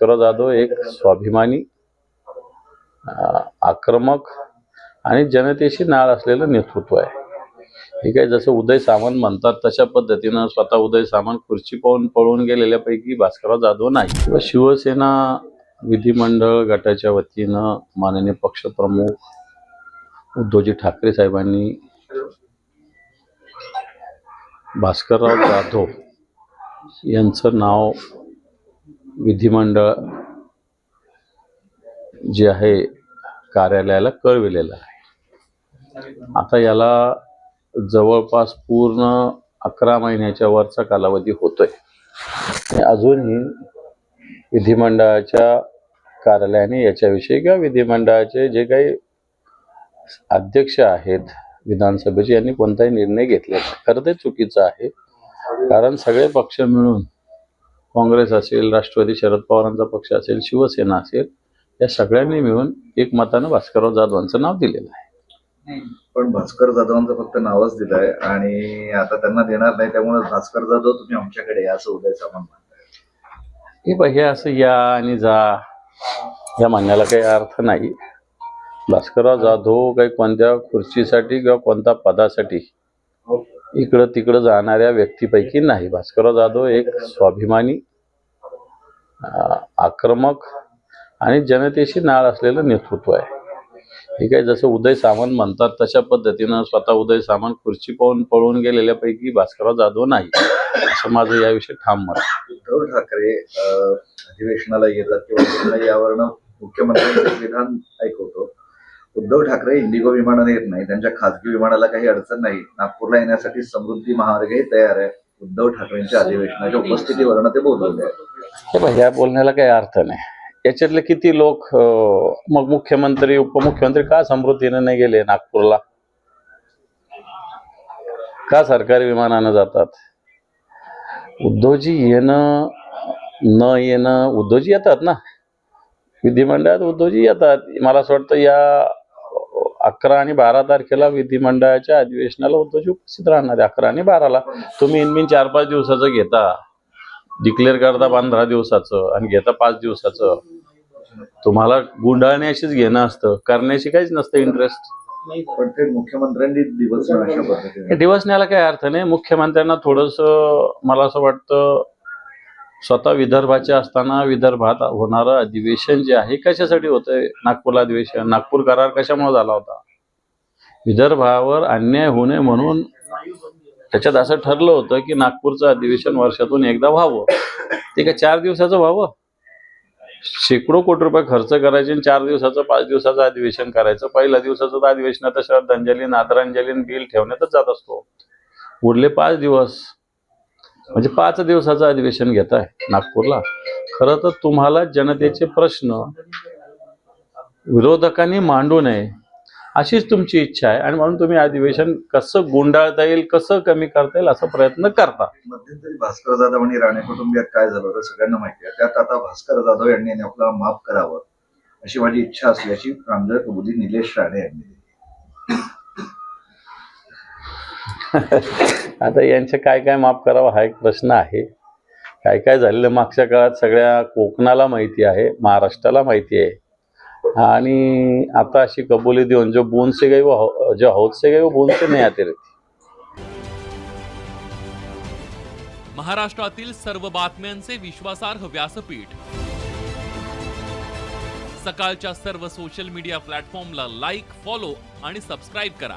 शंकरराव जाधव एक स्वाभिमानी आक्रमक आणि जनतेशी नाळ असलेलं नेतृत्व आहे. हे काय जसं उदय सामंत म्हणतात तशा पद्धतीनं स्वतः उदय सामंत खुर्ची पाहून पळून गेलेल्यापैकी भास्करराव जाधव नाही. किंवा शिवसेना विधिमंडळ गटाच्या वतीनं माननीय पक्षप्रमुख उद्धवजी ठाकरे साहेबांनी भास्करराव जाधव यांचं नाव विधिमंडळ जे आहे कार्यालयाला कळविलेलं आहे. आता याला जवळपास पूर्ण अकरा महिन्याच्या वरचा कालावधी होतोय. अजूनही विधिमंडळाच्या कार्यालयाने याच्याविषयी किंवा विधिमंडळाचे जे काही अध्यक्ष आहेत विधानसभेचे यांनी कोणताही निर्णय घेतलेला नाही. खरं ते चुकीचं आहे. कारण सगळे पक्ष मिळून काँग्रेस असेल राष्ट्रवादी शरद पवारांचा पक्ष असेल शिवसेना असेल या सगळ्यांनी मिळून एकमतानं भास्करराव जाधवांचं नाव दिलेलं आहे. पण भास्कर जाधवांचं फक्त नावच दिलंय आणि आता त्यांना देणार नाही त्यामुळे भास्कर जाधव तुम्ही आमच्याकडे या असं उदय म्हणताय. हे बघ हे असं या आणि जा या म्हणण्याला काही अर्थ नाही. भास्करराव जाधव काही कोणत्या खुर्चीसाठी किंवा कोणत्या पदासाठी इकडं तिकडं जाणाऱ्या व्यक्तीपैकी नाही. भास्करराव जाधव एक स्वाभिमानी आक्रमक आणि जनतेशी नाळ असलेलं नेतृत्व आहे. हे काय जसं उदय सामंत म्हणतात तशा पद्धतीनं स्वतः उदय सामंत खुर्ची पाहून पळून गेलेल्यापैकी भास्करराव जाधव नाही. असं माझं याविषयी ठाम मत उद्धव ठाकरे अधिवेशनाला येतात किंवा यावरनं मुख्यमंत्र्यांचं विधान ऐकवतो. उद्धव ठाकरे इंडिगो विमानाने येत नाही. त्यांच्या खासगी विमानाला काही अडचण नाही. नागपूरला येण्यासाठी समृद्धी महामार्गही तयार आहे. उद्धव ठाकरेंच्या अधिवेशनाच्या उपस्थितीवरनं ते बोलवले आहे. हे बघ या बोलण्याला काही अर्थ नाही. याच्यातले किती लोक मग मुख्यमंत्री उपमुख्यमंत्री का समृद्धीने नाही गेले नागपूरला? का सरकारी विमानानं जातात? उद्धवजी येणं न येणं उद्धवजी येतात ना? विधिमंडळात उद्धवजी येतात. मला असं वाटतं या अकरा आणि बारा तारखेला विधिमंडळाच्या अधिवेशनाला उद्धवजी उपस्थित राहणार आहे अकरा आणि बाराला. तुम्ही इनमिन चार पाच दिवसाचं घेता. डिक्लेअर करता पंधरा दिवसाचं आणि घेता पाच दिवसाचं. तुम्हाला गुंडाळणे अशीच घेणं असतं. करण्याची काहीच नसतं इंटरेस्ट पण ते मुख्यमंत्र्यांनी दिवस दिवस न्यायला काही अर्थ नाही. मुख्यमंत्र्यांना थोडस मला असं वाटतं स्वतः विदर्भाचे असताना विदर्भात होणारं अधिवेशन जे आहे कशासाठी होतंय? नागपूरला अधिवेशन नागपूर करार कशामुळे झाला होता? विदर्भावर अन्याय होऊ नये म्हणून त्याच्यात असं ठरलं होतं की नागपूरचं अधिवेशन वर्षातून एकदा व्हावं. ते का चार दिवसाचं व्हावं? शेकडो कोटी रुपये खर्च करायचे आणि चार दिवसाचं पाच दिवसाचं अधिवेशन करायचं. पहिल्या दिवसाचं तर अधिवेशनात श्रद्धांजली नादरांजली बिल ठेवण्यातच जात असतो. उरले पाच दिवस. म्हणजे पाच दिवसाचं अधिवेशन घेत आहे नागपूरला. खरं तर तुम्हाला जनतेचे प्रश्न विरोधकांनी मांडू नये अशीच तुमची इच्छा आहे आणि म्हणून तुम्ही अधिवेशन कसं गुंडाळता येईल कसं कमी करता येईल असा प्रयत्न करता. मध्यंतरी भास्कर जाधव आणि राणे कुटुंबियात काय झालं होतं सगळ्यांना माहिती आहे. त्यात आता भास्कर जाधव यांनी आपल्याला माफ करावं अशी माझी इच्छा असल्याची प्रांजळ कबुली निलेश राणे यांनी आता यांचे काय काय माफ करावं हा एक प्रश्न आहे. काय काय झालेलं मागच्या काळात सगळ्या कोकणाला माहिती आहे महाराष्ट्राला माहिती आहे. आणि आता अशी कबुली देऊन जो बोन से गई वो जो हौद से गई वो से नाही आते रहती महाराष्ट्रातील सर्व बातम्यांचे विश्वासार्ह व्यासपीठ. सकाळच्या सर्व सोशल मीडिया प्लॅटफॉर्मला लाईक फॉलो आणि सबस्क्राईब करा.